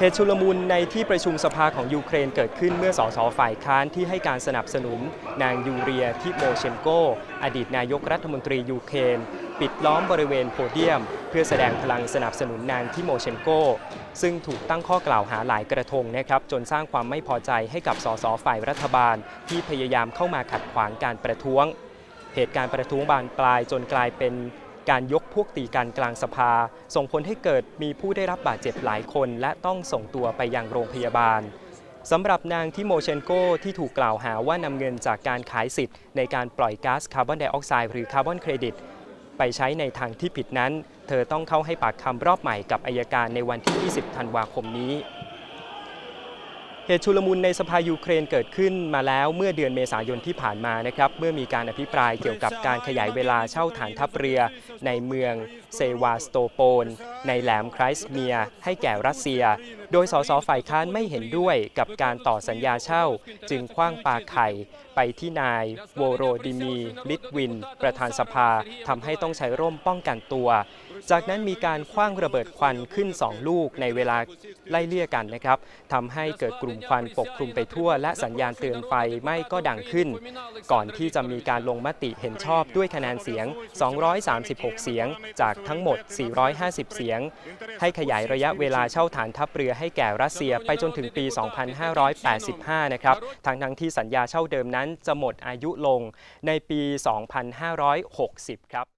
เหตุชุลมุนในที่ประชุมสภาของยูเครนเกิดขึ้นเมื่อสสฝ่ายค้านที่ให้การสนับสนุน นางยูเรียทิโมเชนโก อดีตนายกรัฐมนตรียูเครน ปิดล้อมบริเวณโพเดียม เพื่อแสดงพลังสนับสนุนนางทิโมเชนโก ซึ่งถูกตั้งข้อกล่าวหาหลายกระทงนะครับ จนสร้างความไม่พอใจให้กับสสฝ่ายรัฐบาล ที่พยายามเข้ามาขัดขวางการประท้วง เหตุการณ์ประท้วงบานปลายจนกลายเป็น การยกพวกตีกันกลางสภา ส่งผลให้เกิดมีผู้ได้รับบาดเจ็บหลายคน และต้องส่งตัวไปยังโรงพยาบาลสำหรับนางทิโมเชนโกที่ถูกกล่าวหาว่านำเงินจากการขายสิทธิ์ในการปล่อยก๊าซคาร์บอนไดออกไซด์หรือคาร์บอนเครดิต ไปใช้ในทางที่ผิดนั้น เธอต้องเข้าให้ปากคำรอบใหม่กับอายการในวันที่ 20 ธันวาคมนี้ เหตุชุลมุนในสภายูเครนเกิดขึ้นมาแล้วเมื่อเดือนเมษายนที่ผ่านมานะครับเมื่อมีการอภิปรายเกี่ยวกับการขยายเวลาเช่าฐานทัพเรือ ในเมืองเซวาสโตโปน ในแหลมไครสเมีย ให้แก่รัสเซีย โดยสสฝ่ายค้านไม่เห็นด้วยกับการต่อสัญญาเช่า จึงคว้างปาไข่ไปที่นายโวโรดิมีลิทวิน ประธานสภาทำให้ต้องใช้ร่มป้องกันตัว จากนั้นมีการคว้างระเบิดควันขึ้น 2 ลูกในเวลาไล่เลี่ยกันนะครับทำให้เกิดกลุ่มควันปกคลุมไปทั่ว และสัญญาณเตือนไฟไหม้ก็ดังขึ้น ก่อนที่จะมีการลงมติเห็นชอบด้วยคะแนนเสียง 236 เสียง จากทั้งหมด 450 เสียง ให้ขยายระยะเวลาเช่าฐานทัพเรือให้แก่รัสเซียไปจนถึงปี 2585 นะครับ ทั้งทั้งที่สัญญาเช่าเดิมนั้นจะหมดอายุลงในปี 2560 ครับ